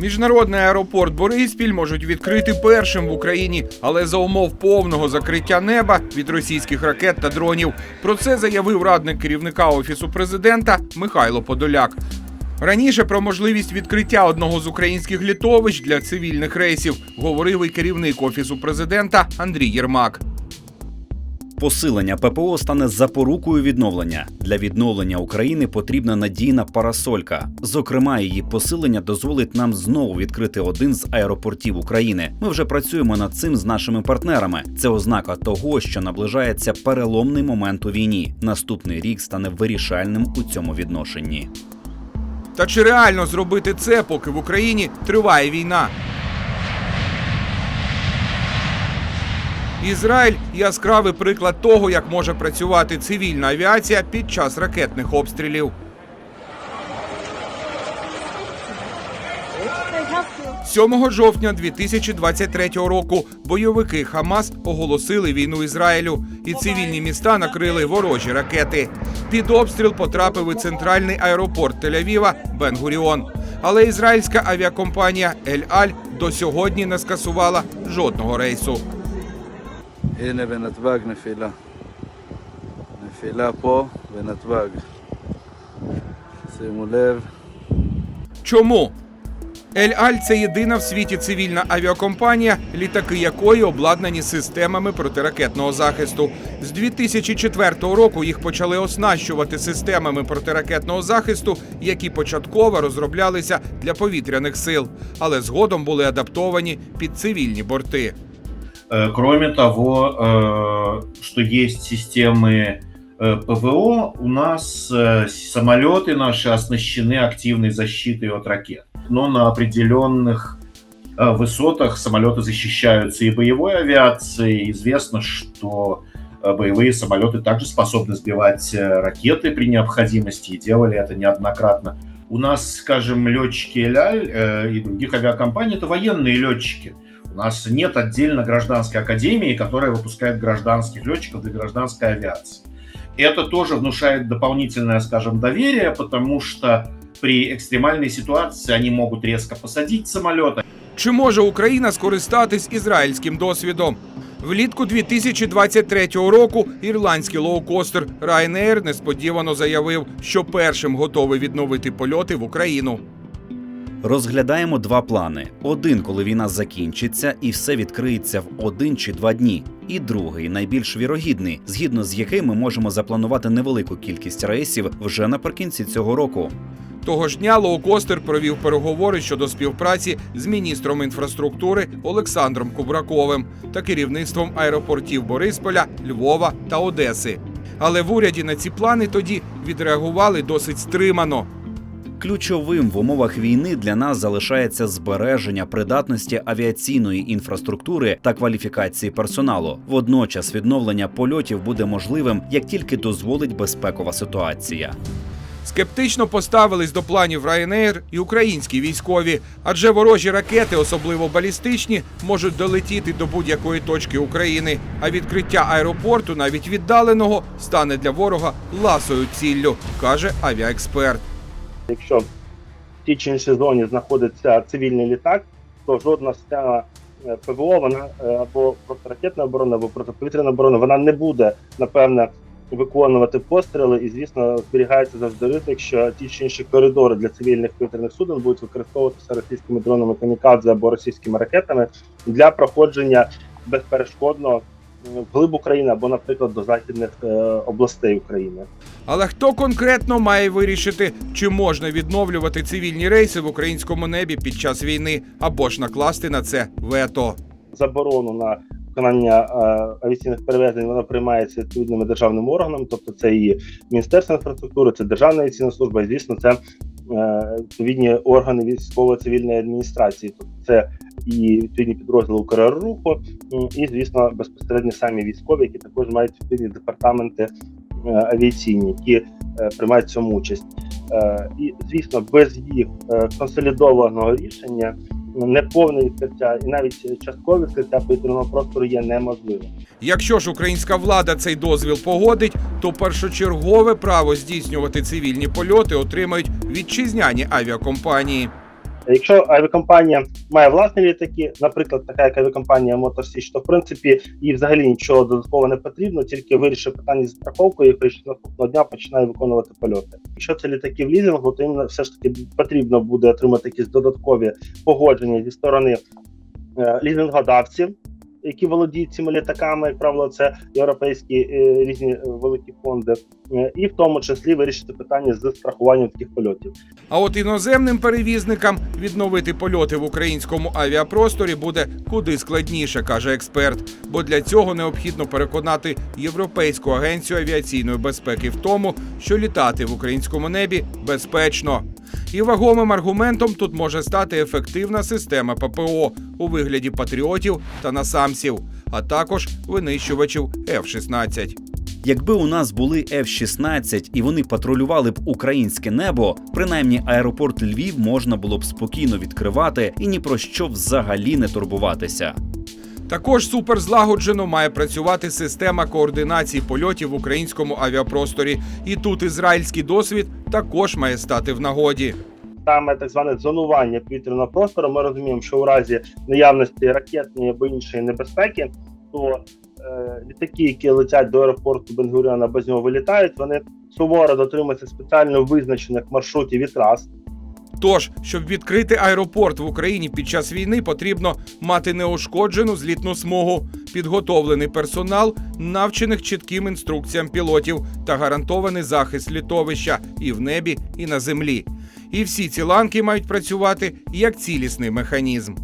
Міжнародний аеропорт Бориспіль можуть відкрити першим в Україні, але за умов повного закриття неба від російських ракет та дронів. Про це заявив радник керівника офісу президента Михайло Подоляк. Раніше про можливість відкриття одного з українських літовищ для цивільних рейсів говорив і керівник офісу президента Андрій Єрмак. Посилення ППО стане запорукою відновлення. Для відновлення України потрібна надійна парасолька. Зокрема, її посилення дозволить нам знову відкрити один з аеропортів України. Ми вже працюємо над цим з нашими партнерами. Це ознака того, що наближається переломний момент у війні. Наступний рік стане вирішальним у цьому відношенні. Та чи реально зробити це, поки в Україні триває війна? Ізраїль яскравий приклад того, як може працювати цивільна авіація під час ракетних обстрілів. 7 жовтня 2023 року бойовики Хамас оголосили війну Ізраїлю, і цивільні міста накрили ворожі ракети. Під обстріл потрапив і центральний аеропорт Тель-Авіва Бен-Гуріон. Але ізраїльська авіакомпанія Ель-Аль до сьогодні не скасувала жодного рейсу. הנה בנתב"ג נפילה. נפילה פה בנתב"ג. שימו לב, Чому? Ель-Аль це єдина в світі цивільна авіакомпанія, літаки якої обладнані системами протиракетного захисту. З 2004 року їх почали оснащувати системами протиракетного захисту, які початково розроблялися для повітряних сил, але згодом були адаптовані під цивільні борти. Э, Кроме того, э, что есть системы э, ПВО, у нас самолеты наши оснащены активной защитой от ракет. Но на определенных высотах самолеты защищаются и боевой авиацией. Известно, что боевые самолеты также способны сбивать ракеты при необходимости и делали это неоднократно. У нас, скажем, летчики Эляль и других авиакомпаний это военные летчики. У нас нет отдельно гражданской академии, которая выпускает гражданских летчиков для гражданской авиации. Это тоже внушает дополнительное, скажем, доверие, потому что при экстремальной ситуации они могут резко посадить самолет, Чи може Україна скористатись ізраїльським досвідом? Влітку 2023 року ірландський лоукостер Ryanair несподівано заявив, що першим готовий відновити польоти в Україну. Розглядаємо два плани: один, коли війна закінчиться і все відкриється в один чи два дні. І другий, найбільш вірогідний, згідно з яким ми можемо запланувати невелику кількість рейсів вже наприкінці цього року. Того ж дня лоукостер провів переговори щодо співпраці з міністром інфраструктури Олександром Кубраковим та керівництвом аеропортів Борисполя, Львова та Одеси. Але в уряді на ці плани тоді відреагували досить стримано. Ключовим в умовах війни для нас залишається збереження придатності авіаційної інфраструктури та кваліфікації персоналу. Водночас відновлення польотів буде можливим, як тільки дозволить безпекова ситуація. Скептично поставились до планів Ryanair і українські військові, адже ворожі ракети, особливо балістичні, можуть долетіти до будь-якої точки України. А відкриття аеропорту, навіть віддаленого, стане для ворога ласою ціллю, каже авіаексперт. Якщо в тій чи іншій зоні знаходиться цивільний літак, то жодна система ПВО, вона е, або протиракетна оборона, або протиповітряна оборона, вона не буде напевне виконувати постріли, і звісно зберігається завжди ризик, що ті чи інші коридори для цивільних повітряних суден будуть використовуватися російськими дронами камікадзе або російськими ракетами для проходження безперешкодно вглиб України або, наприклад, до західних е, областей України. Але хто конкретно має вирішити, чи можна відновлювати цивільні рейси в українському небі під час війни, або ж накласти на це вето? заборону на виконання е, авіаційних перевезень вона приймається відповідними державними органами, тобто це і Міністерство інфраструктури, це Державна авіаційна служба, і звісно, це е, відповідні органи військово-цивільної адміністрації, тобто це і відповідні підрозділи Укрруху, і звісно безпосередньо самі військові, які також мають відповідні департаменти е, авіаційні, які е, приймають цьому участь. Е, І звісно, без їх консолідованого рішення неповне відкриття і навіть часткове відкриття повітряного простору є неможливим. Якщо ж українська влада цей дозвіл погодить, то першочергове право здійснювати цивільні польоти отримають вітчизняні авіакомпанії. Якщо авіакомпанія має власні літаки, наприклад, така як авіакомпанія Моторсіч, то в принципі їй взагалі нічого додатково не потрібно, тільки вирішив питання зі страховкою, і прийшли наступного дня починає виконувати польоти. Якщо це літаки в лізингу, то їм все ж таки потрібно буде отримати якісь додаткові погодження зі сторони е, лізингодавців. Які володіють цими літаками, як правило, це європейські е, різні е, великі фонди, е, і в тому числі вирішити питання з страхуванням таких польотів. А от іноземним перевізникам відновити польоти в українському авіапросторі буде куди складніше, каже експерт. Бо для цього необхідно переконати Європейську агенцію авіаційної безпеки в тому, що літати в українському небі безпечно. І вагомим аргументом тут може стати ефективна система ППО у вигляді патріотів та насамсів, а також винищувачів F-16. Якби у нас були F-16 і вони патрулювали б українське небо, принаймні аеропорт Львів можна було б спокійно відкривати і ні про що взагалі не турбуватися. Також суперзлагоджено має працювати система координації польотів в українському авіапросторі. І тут ізраїльський досвід також має стати в нагоді. Саме так зване зонування повітряного простору. Ми розуміємо, що у разі наявності ракетної або іншої небезпеки, то е, літаки, які летять до аеропорту Бенгуріона, без нього вилітають, вони суворо дотримуються спеціально визначених маршрутів і трас. Тож, щоб відкрити аеропорт в Україні під час війни, потрібно мати неушкоджену злітну смугу, підготовлений персонал, навчених чітким інструкціям пілотів та гарантований захист літовища і в небі, і на землі. І всі ці ланки мають працювати як цілісний механізм.